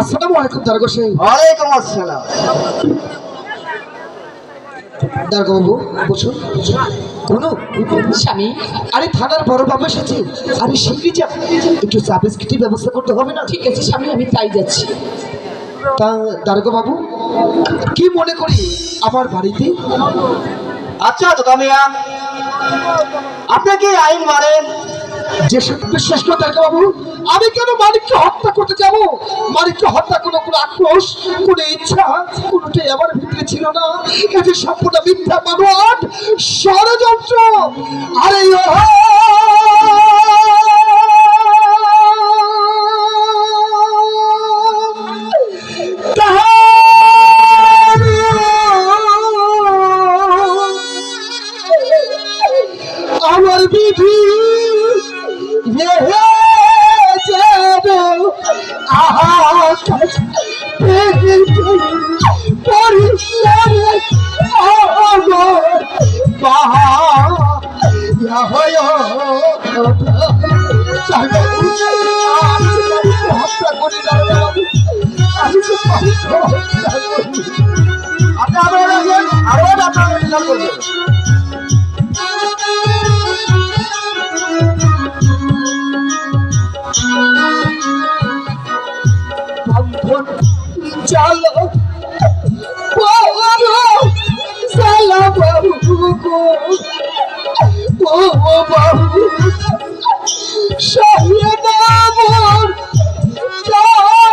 আসসালামু আলাইকুম দারগা সাহেব। ওয়ালাইকুম আসসালাম। দারগা বাবু বসুন কোনো স্বামী? আরে থানার বড় বাবু এসেছে। আরে শিগগিরই যা? একটু চা বিস্কিটের ব্যবস্থা করতে হবে না? ঠিক আছে স্বামী আমি তাই যাচ্ছি। তা দারগা বাবু কি মনে করি আমার বাড়িতে? আচ্ছা তো কামিয়া আপনি কি আইন মানেন? যে বিশ্বাস করে দারগা বাবু, আমি কেন মালিককে হত্যা করতে যাব? মালিককে হত্যা কোনো কোনো আক্রোশ, কোনো ইচ্ছা, কোনোটাই আমার ভিতরে ছিল না। যে সম্পূর্ণ মিথ্যা মানুষ ষড়যন্ত্র, আরে আমার বিধি যেন আকাশ পরিষ্কার আমার বাহা হয় হত্যা করি দাঁড়া আমি তো মানুষকে হত্যা করি আপনি আবার আসেন আবার আপনার করবেন চালো। সালা বাবু ও বাবু শহীদ আমার চাঁদে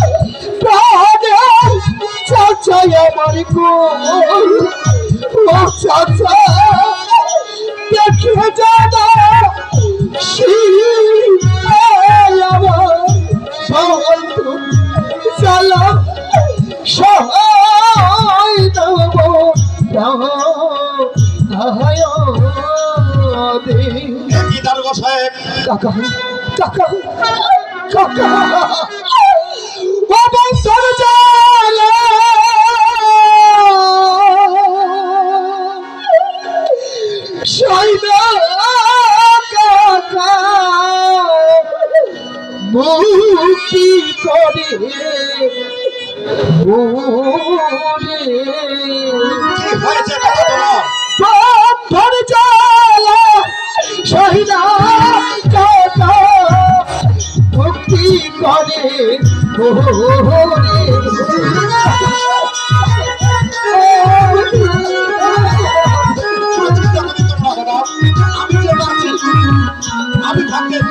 চাচা আমার চাচা দেখে বন্ধু চালা। সহায় দেব দে দারোগা সাহেব? কাকা কাকা কাকা। করে কি শহীদা কাকা ভক্তি করে আমি থাকতে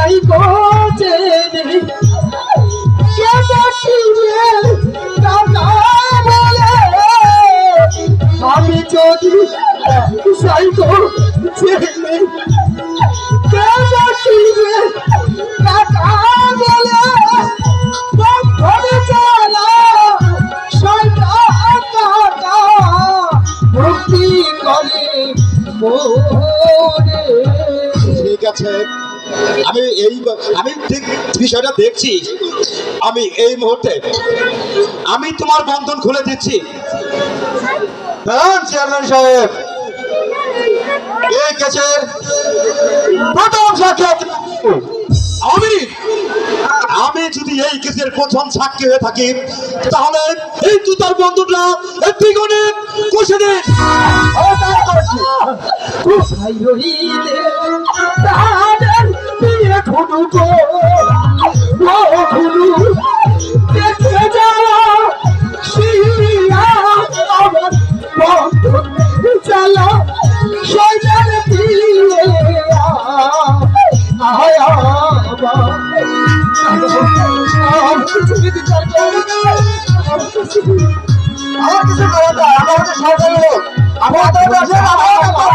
যাই গো জেনে। কেন শিবে দাদা বলে? আমি যদি যাই গো জেনে। কেন শিবে বলে? বন্ধনে চালা শয়তান কাকা কি করে মোরে। ঠিক আছে। আমি এই আমি ঠিক বিষয়টা দেখছি। আমি এই মুহূর্তে আমি তোমার বন্ধন খুলে দিচ্ছি। হ্যাঁ চেয়ারম্যান সাহেব। এই কেসের প্রথম সাক্ষাৎ। আমি। আমি যদি এই কেসের প্রথম সাক্ষী হয়ে থাকি তাহলে এই জুতার বন্ধনটা দ্বিগুণে কষে দিন কোথায় রহিলে? খুনু গো ও খুনু দেখে যা শিয়া, আমার বন্ধু চালা আমার কিছু যদি আমার হচ্ছে সরকারি আমার তো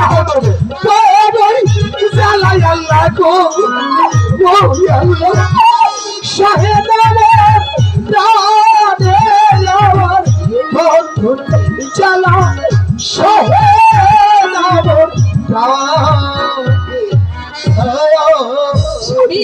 আমার তো কই জালাই আল্লাহ গো আল্লাহ শাহেদ আমার প্রাণে আমার বন্ধু জ্বালা শাহেদ আমার স্বামী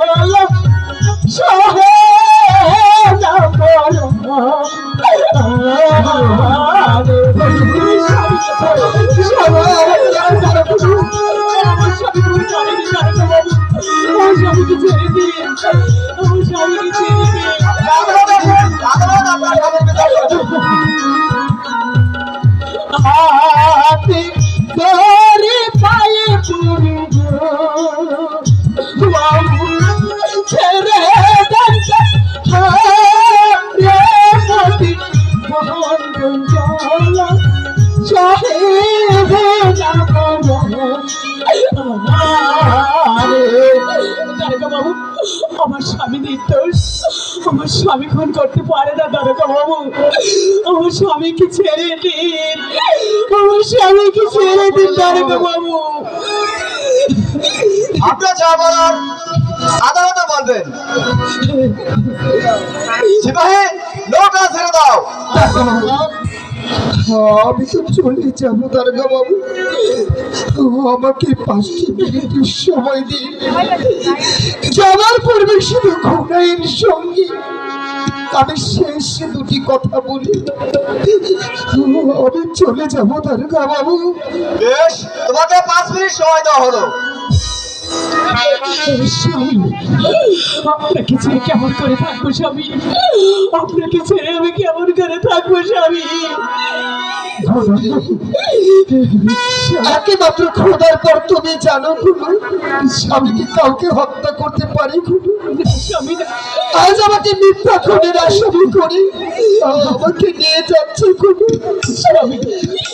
বাবু আমার স্বামী নির্দোষ আমার স্বামী খুন করতে পারে না দারোগা বাবু আমার স্বামীকে ছেড়ে দিন আমার স্বামীকে ছেড়ে দিন দারোগা বাবু আপনার যা বলার আদালতে বলবেন। সিপাহী নৌকা ছেড়ে দাও। আমি তো চলে যাব দারোগা বাবু আমাকে পাঁচটি মিনিটের সময় দিন। যাওয়ার পূর্বে শুধু ঘুমাইয়ের সঙ্গে। আমি শেষ দুটি কথা বলি। আমি চলে যাব দারোগা বাবু বেশ, তোমাকে পাঁচ মিনিট সময় দেওয়া হলো। আপনাকে ছেড়ে কেমন করে থাকব স্বামী? আপনাকে ছেড়ে আমি কেমন করে থাকব স্বামী? একে মাত্র খোদার পর তুমি জানো কুলু স্বামীকে কাউকে হত্যা করতে পারি স্বামী, আজ আমাকে মিথ্যা খুনের আসামি করে আমাকে নিয়ে যাচ্ছে স্বামী,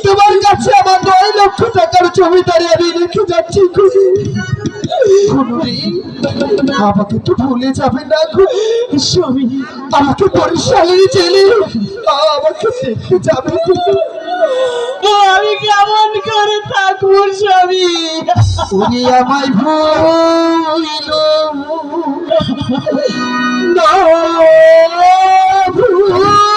তোমার কাছে আমার নয় লক্ষ টাকার জমিদারি আমি রেখে যাচ্ছি কুলুরি আমাকে তো ভুলে যাবে না স্বামী। আমাকে বরিশালের জেলে আমাকে দেখতে যাবে আমি কেমন করে থাকব স্বামী? উনি আমায় ভুলিল। না ভুল।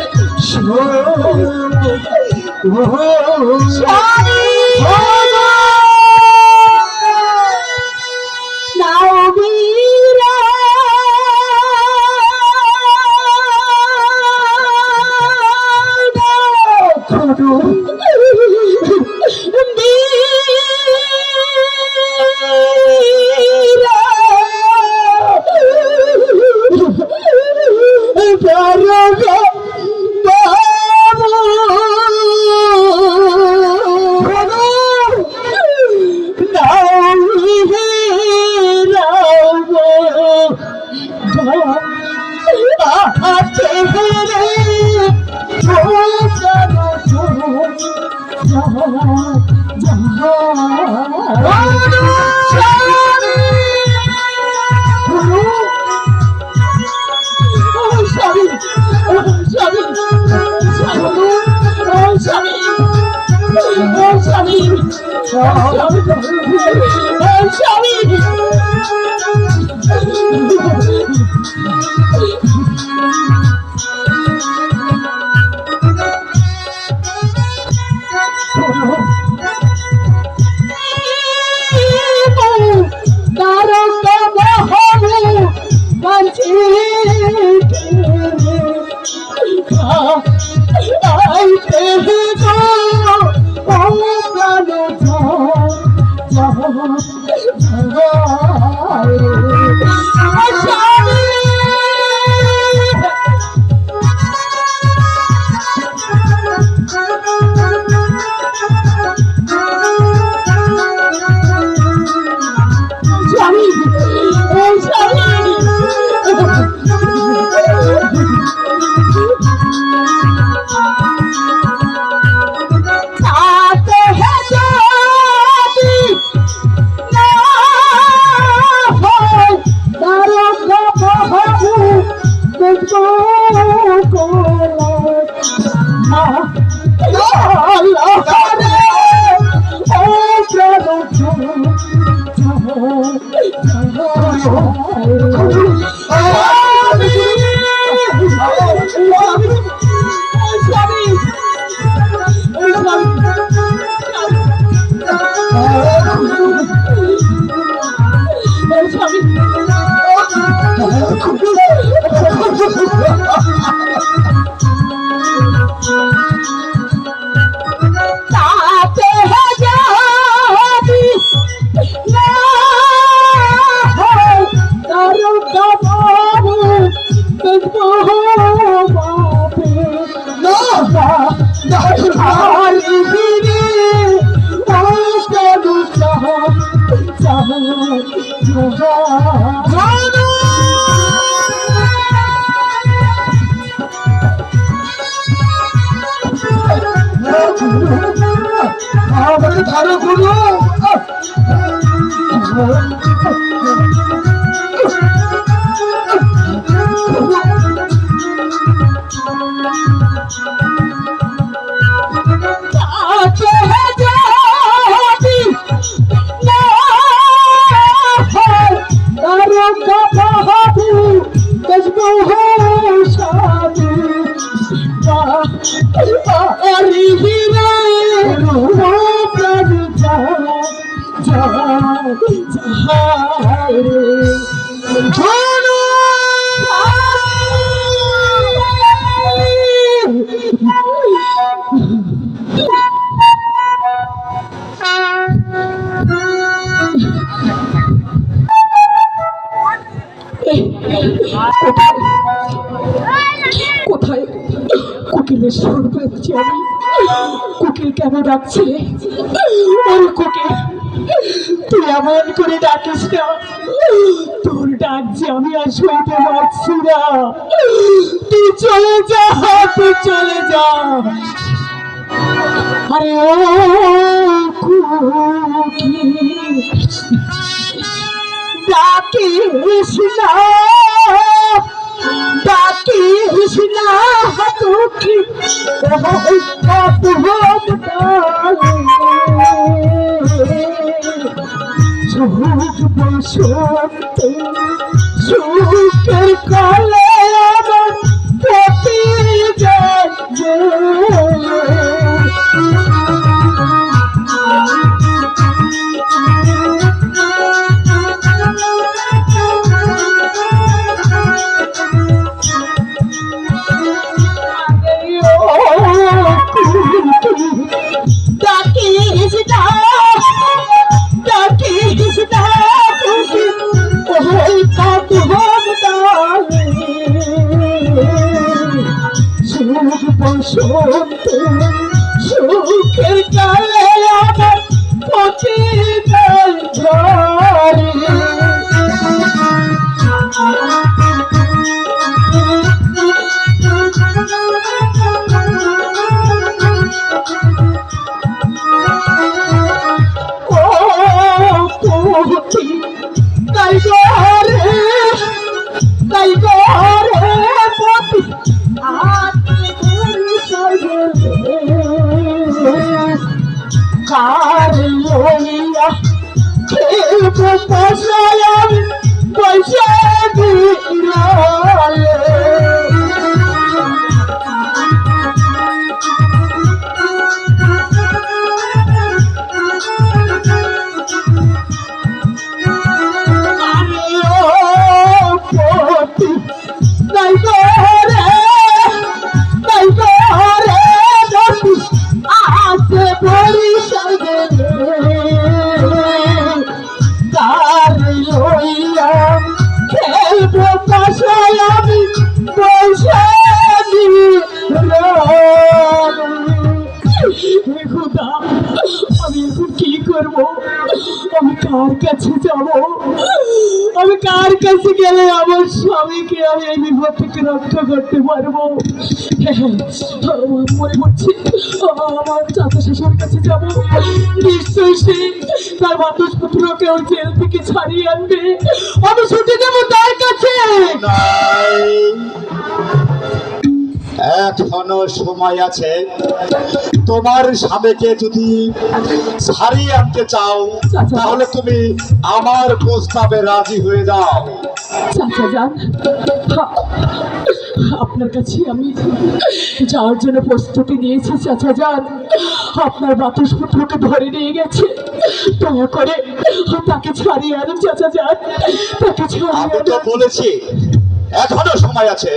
কৃষ্ণ 啊！老弟，老弟，老弟，老弟！¡Ah! কেন ডাকছে তুই এমন করে ডাকিস না। তোর ডাক যে আমি আর সইতে পারছি না। তুই চলে যা, তুই চলে যা। আরে ও ডাকিস না। ডাকিস না তোকে ওই কত সুখ বসতে সুখের কলে আমার পতি যাচ্ছে আমি থেকে রক্ষা করতে পারব মনে করছি আমার চাচা শ্বশুর কাছে যাব নিশ্চয়ই সে তার বাতস পুত্রকে ওর জেল থেকে ছাড়িয়ে আনবে আমি ছুটে যাব তার কাছে। এখনও সময় আছে তোমার স্বামীকে যদি ছাড়িয়ে আনতে চাও তাহলে তুমি আমার প্রস্তাবে রাজি হয়ে যাও চাচা যান। আপনার কাছে আমি যাওয়ার জন্য প্রস্তুতি নিয়েছি চাচা যান। আপনার বাতাস পুত্রকে ধরে নিয়ে গেছে। দয়া করে তাকে ছাড়িয়ে আনুন চাচা যান। তাকে ছাড়িয়ে তো বলেছি এখনও সময় আছে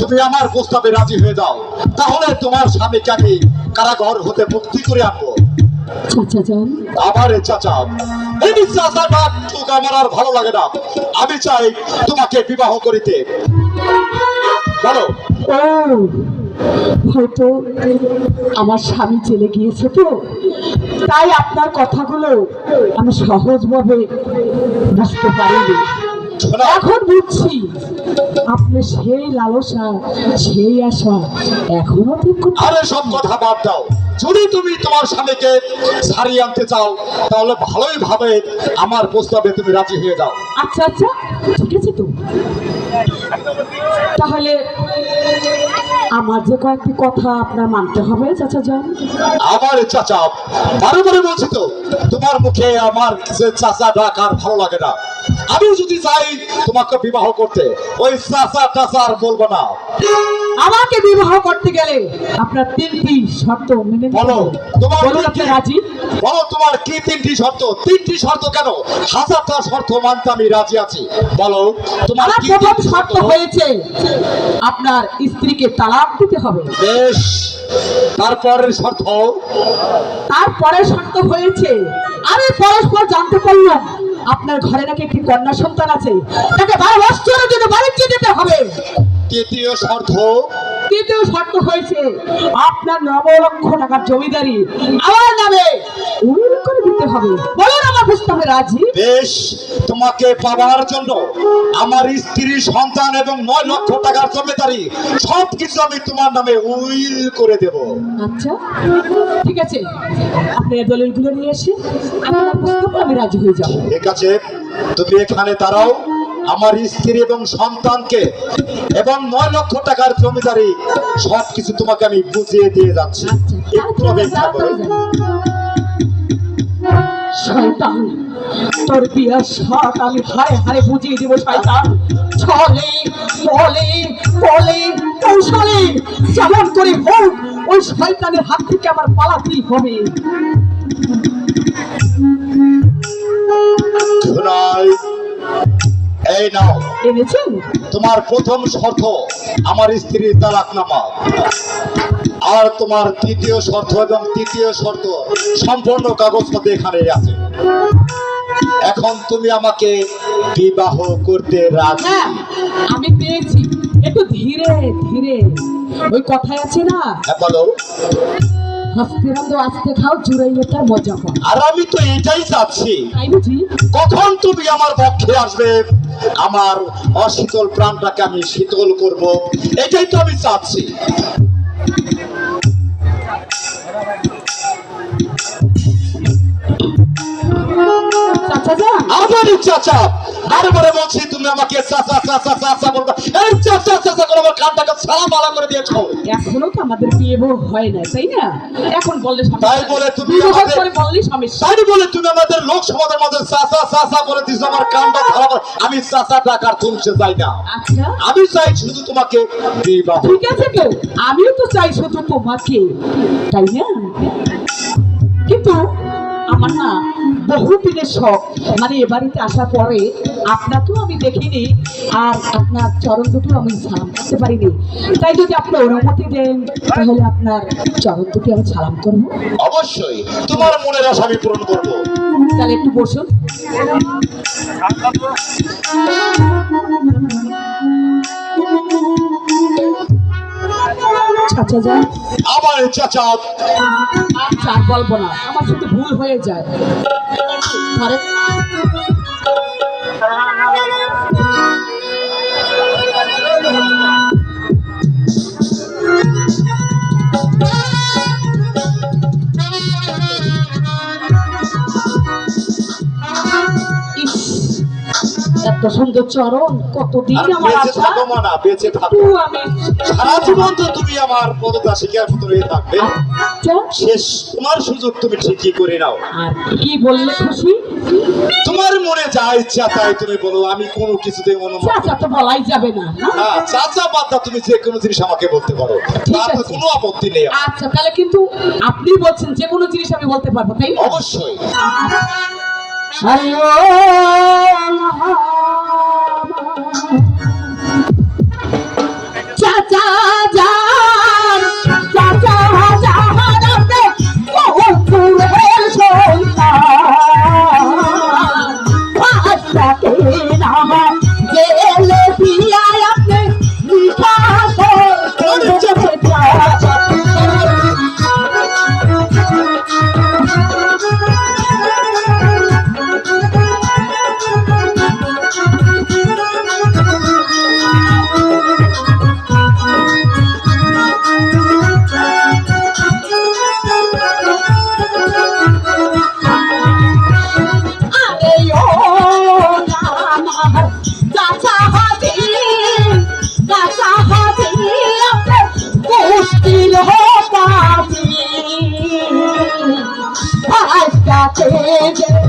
তুমি আমার প্রস্তাবে রাজি হয়ে যাও। তাহলে তোমার স্বামীকে আমি কারাগর হতে মুক্তি করে আনব। চাচা যান। আমার চাচা এই চাচার বাপ তোকে আমার আর ভালো লাগে না। আমি চাই তোমাকে বিবাহ করিতে। বলো। ও হয়তো আমার স্বামী চলে গিয়েছে তো। তাই আপনার কথাগুলো আমি সহজভাবে বুঝতে পারিনি। এখন বুঝছি। আপনি সেই লালসা সেই আশা এখনও ঠিক আরে সব কথা বাদ দাও। যদি তুমি তোমার স্বামীকে সারিয়ে আনতে চাও তাহলে ভালোই ভাবে আমার প্রস্তাবে তুমি রাজি হয়ে যাও। আচ্ছা আচ্ছা ঠিক আছে তো। তাহলে আমার যে কয়েকটি কথা আপনার মানতে হবে চাচা যান। আমার চাচা বারে বারে বলছি তো তোমার মুখে আমার যে চাচা ডাক আর ভালো লাগে না। আমি যদি চাই তোমাকে বিবাহ করতে ওই চাচা টাচা আর বলব না। আমাকে বিবাহ করতে গেলে আপনার তিনটি শর্ত মেনে বলো, তোমার আপনি রাজি? বলো তোমার কি তিনটি শর্ত? তিনটি শর্ত কেন? হাজারটা শর্ত মানতে আমি রাজি আছি। বলো তোমার কি প্রথম শর্ত হয়েছে আপনার স্ত্রীকে তালাক দিতে হবে। বেশ। তারপরের শর্ত? তারপরে শর্ত হয়েছে আমি পরস্পর জানতে পারলাম আপনার ঘরে নাকি একটি কন্যা সন্তান আছে তাকে বারো বছরের জন্য বাণিজ্য দিতে হবে। তৃতীয় শর্ত। তৃতীয় শর্ত হয়েছে আপনার নব লক্ষ টাকার জমিদারি আমার নামে করে দিতে হবে। বলুন আমার প্রস্তাবে রাজি? বেশ তোমাকে পাওয়ার জন্য আমার স্ত্রী সন্তান এবং নয় লক্ষ টাকার জমিদারি সব কিছু আমি তোমার নামে উইল করে দেব। আচ্ছা ঠিক আছে। আপনি দলিলগুলো নিয়ে এসে আমি রাজি হয়ে যাব। ঠিক আছে তুমি এখানে দাঁড়াও। আমার স্ত্রী এবং সন্তানকে এবং নয় লক্ষ টাকার জমিদারি সব কিছু তোমাকে আমি বুঝিয়ে দিয়ে যাচ্ছি। একটু অপেক্ষা করো। শয়তান তোর বিয়ার সাত আমি হায় হায় বুঝিয়ে দেবো শয়তান। ছলে বলে বলে কৌশলে যেমন করে হোক ওই শয়তানের হাত থেকে আমার পালাতেই হবে। এই নাও। এনেছেন? তোমার প্রথম শর্ত আমার স্ত্রীর তালাক নামা আর তোমার তৃতীয় শর্ত এবং তৃতীয় শর্ত সম্পূর্ণ কাগজপত্র এখানে আছে। এখন তুমি আমাকে বিবাহ করতে রাজি? হ্যাঁ আমি পেয়েছি। একটু ধীরে ধীরে। ওই কথায় আছে না? হ্যাঁ বলো। হাসতে রান্ধ খাও জুড়াইলে তার মজা পাও। আর আমি তো এটাই চাচ্ছি। তাই বুঝি? কখন তুমি আমার পক্ষে আসবে? আমার অশীতল প্রাণটাকে আমি শীতল করব। এটাই তো আমি চাচ্ছি। চাচা যান আমার চাচা বারবারে বলছি তুমি আমাকে চাচা চাচা চাচা বলবে। এই চাচা চাচা করে আমার কানটাকে সালা মালা করে দিয়েছ। এখনও তো আমাদের বিয়ে বউ হয় না তাই না? এখন বললে তাই বলে তুমি বিবাহ আমাদের- করে সমস্যা তাই বলে তুমি আমাদের লোক সমাজের মধ্যে চাচা চাচা বলে দিছো আমার কানটা আমি চাচা টাকার তুলছে যাই না। আচ্ছা। আমি চাই শুধু তোমাকে বিবাহ ঠিক আছে তো আমিও তো চাই শুধু তোমাকে তাই না? কিন্তু আমার না বহু দিনের শখ। মানে এ বাড়িতে আসার পরে আপনাকেও আমি দেখিনি আর আপনার চরণ দুটো আমি সালাম করতে পারিনি। তাই যদি আপনি অনুমতি দেন তাহলে আপনার চরণ দুটো আমি সালাম করব। অবশ্যই তোমার মনের আশা আমি পূরণ করব। তাহলে একটু বসুন। চাচা যান আমার চাচা। চার আর বলব না আমার সাথে ভুল হয়ে যায়। এত সুন্দর চরণ কতদিন আমার আশা? থাকো মানা বেঁচে থাকো। আমি সারা জীবন তো তুমি আমার মতো রয়ে থাকবে। শেষ তোমার সুযোগ তুমি ঠিকই করে নাও। আর কি বললে খুশি? তোমার মনে যা ইচ্ছা তাই তুমি বলো আমি কোনো কিছুতে অনুমতি চাচা তো বলাই যাবে না না? চাচা বাদা তুমি যে কোনো জিনিস আমাকে বলতে পারো। তাতে কোনো আপত্তি নেই আচ্ছা তাহলে কিন্তু আপনি বলছেন যে কোনো জিনিস আমি বলতে পারব তাই? অবশ্যই। চাচা atender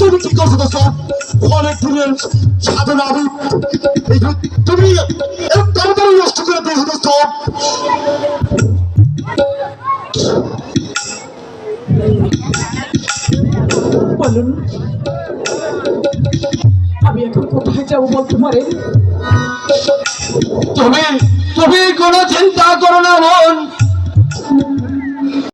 তুমি কি করছ তো অনেক দিনের আমি তুমি তাড়াতাড়ি নষ্ট করে দিয়েছ তো বলুন আমি এখন কোথায় যাব বলতে পারে তুমি তুমি কোনো চিন্তা করো না মন